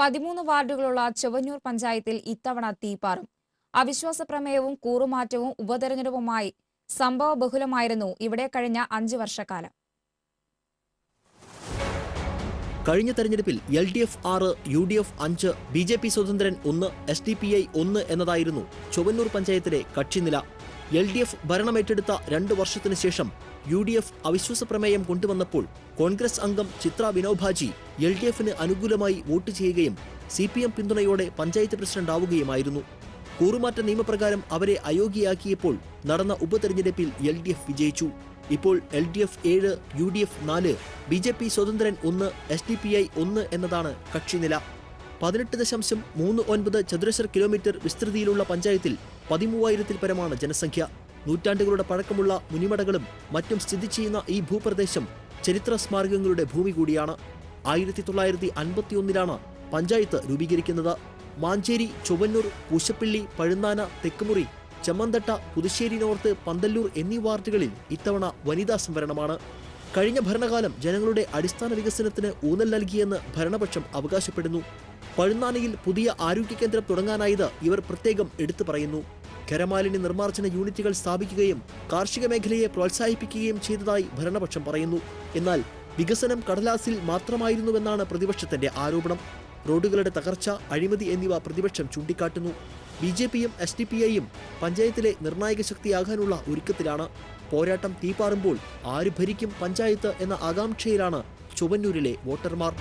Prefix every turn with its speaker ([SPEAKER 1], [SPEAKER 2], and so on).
[SPEAKER 1] പതിമൂന്ന് വാർഡുകളുള്ള ചെവന്നൂർ പഞ്ചായത്തിൽ ഇത്തവണ തീപാറും അവിശ്വാസ പ്രമേയവും കൂറുമാറ്റവും ഉപതെരഞ്ഞെടുപ്പുമായി സംഭവ ബഹുലമായിരുന്നു ഇവിടെ കഴിഞ്ഞ അഞ്ചു വർഷക്കാലം.
[SPEAKER 2] കഴിഞ്ഞ തെരഞ്ഞെടുപ്പിൽ എൽ ഡി എഫ് ആറ് യു ഡി എഫ് അഞ്ച് ബി ജെ പി സ്വതന്ത്രൻ ഒന്ന് എസ് ഡി പി ഐ ഒന്ന് എന്നതായിരുന്നു ചൊവ്വന്നൂർ പഞ്ചായത്തിലെ കക്ഷിനില. എൽ ഡി എഫ് ഭരണമേറ്റെടുത്ത രണ്ട് വർഷത്തിനു ശേഷം യു ഡി എഫ് അവിശ്വാസ പ്രമേയം കൊണ്ടുവന്നപ്പോൾ കോൺഗ്രസ് അംഗം ചിത്ര വിനോഭാജി എൽ ഡി എഫിന് അനുകൂലമായി വോട്ട് ചെയ്യുകയും സി പി എം പിന്തുണയോടെ പഞ്ചായത്ത് പ്രസിഡന്റ് ആവുകയുമായിരുന്നു. കൂറുമാറ്റ നിയമപ്രകാരം അവരെ അയോഗ്യയാക്കിയപ്പോൾ നടന്ന ഉപതെരഞ്ഞെടുപ്പിൽ എൽ ഡി എഫ് വിജയിച്ചു. ഇപ്പോൾ എൽ ഡി എഫ് ഏഴ് യു ഡി എഫ് നാല് ബി ജെ പി സ്വതന്ത്രൻ ഒന്ന് എസ് ഡി പി ഐ ഒന്ന് എന്നതാണ് കക്ഷിനില. പതിനെട്ട് ദശാംശം മൂന്ന് ഒൻപത് ചതുരശ്ര കിലോമീറ്റർ വിസ്തൃതിയിലുള്ള പഞ്ചായത്തിൽ പതിമൂവായിരത്തിൽ പരമാണ് ജനസംഖ്യ. നൂറ്റാണ്ടുകളുടെ പഴക്കമുള്ള മുനിമടകളും മറ്റും സ്ഥിതി ചെയ്യുന്ന ഈ ഭൂപ്രദേശം ചരിത്ര സ്മാരകങ്ങളുടെ ഭൂമി കൂടിയാണ്. ആയിരത്തി തൊള്ളായിരത്തി അൻപത്തിയൊന്നിലാണ് പഞ്ചായത്ത് രൂപീകരിക്കുന്നത്. മാഞ്ചേരി ചൊവ്വന്നൂർ പൂശപ്പിള്ളി പഴുന്നാന തെക്കുമുറി ചെമ്മന്തട്ട പുതുശ്ശേരി നോർത്ത് പന്തല്ലൂർ എന്നീ വാർഡുകളിൽ ഇത്തവണ വനിതാ സംവരണമാണ്. കഴിഞ്ഞ ഭരണകാലം ജനങ്ങളുടെ അടിസ്ഥാന വികസനത്തിന് ഊന്നൽ നൽകിയെന്ന് ഭരണപക്ഷം അവകാശപ്പെടുന്നു. പഴുന്നാനയിൽ പുതിയ ആരോഗ്യ കേന്ദ്രം തുടങ്ങാനായത് ഇവർ പ്രത്യേകം എടുത്തു പറയുന്നു. ഖരമാലിന്യ നിർമ്മാർജന യൂണിറ്റുകൾ സ്ഥാപിക്കുകയും കാർഷിക മേഖലയെ പ്രോത്സാഹിപ്പിക്കുകയും ചെയ്തതായി ഭരണപക്ഷം പറയുന്നു. എന്നാൽ വികസനം കടലാസിൽ മാത്രമായിരുന്നുവെന്നാണ് പ്രതിപക്ഷത്തിന്റെ ആരോപണം. റോഡുകളുടെ തകർച്ച അഴിമതി എന്നിവ പ്രതിപക്ഷം ചൂണ്ടിക്കാട്ടുന്നു. ബി ജെ പിയും എസ് ഡി പി ഐയും പഞ്ചായത്തിലെ നിർണായക ശക്തിയാകാനുള്ള ഒരുക്കത്തിലാണ്. പോരാട്ടം തീപാറുമ്പോൾ ആര് ഭരിക്കും പഞ്ചായത്ത് എന്ന ആകാംക്ഷയിലാണ് ചുവന്നൂരിലെ വോട്ടർമാർ.